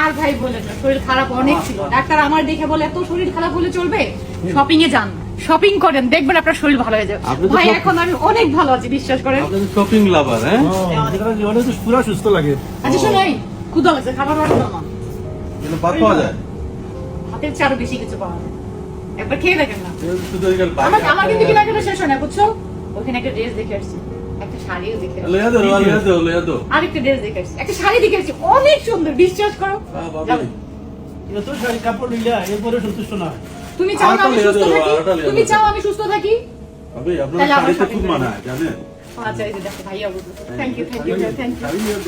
আর ভাই বলে না শরীর খারাপ অনেক ছিল। ডাক্তার আমার দেখে বলে এত শরীর খারাপ হলে চলবে? শপিং এ যান। শপিং করেন দেখবেন আপনার শরীর ভালো হয়ে যাবে। ভাই এখন আমি অনেক ভালো আছি বিশ্বাস করেন। শপিং লাভার হ্যাঁ? পুরো সুস্থ লাগে। আচ্ছা শোনাই ক্ষুদা লাগছে খাবার অর্ডার দাও না ভাত পাওয়া যায়? হাতের চারও বেশি কিছু পাওয়া যায়। একবার খেয়ে দেখেন না। আমার কিন্তু আছে। শেষ হয় না বুঝছ? ওখানে একটা ড্রেস দেখে আসছি। একটা শাড়িও দেখে আসছি। লইয়া দো লইয়া দো লইয়া দো আরেকটা ড্রেস দেখে আসছি। একটা শাড়ি দেখে আসছি। অনেক সুন্দর বিশ্বাস করো। আহ, বাবা। যাও। এটা তো শাড়ি কাপড় নিলে এরপরে সন্তুষ্ট না তুমি চাও না আমি সুস্থ থাকি? তুমি চাও আমি সুস্থ থাকি? ভাবি আপনার শাড়িতে খুব মানায় জানেন? আচ্ছা এই যে দেখো ভাইয়া বুঝলো thank you thank you thank you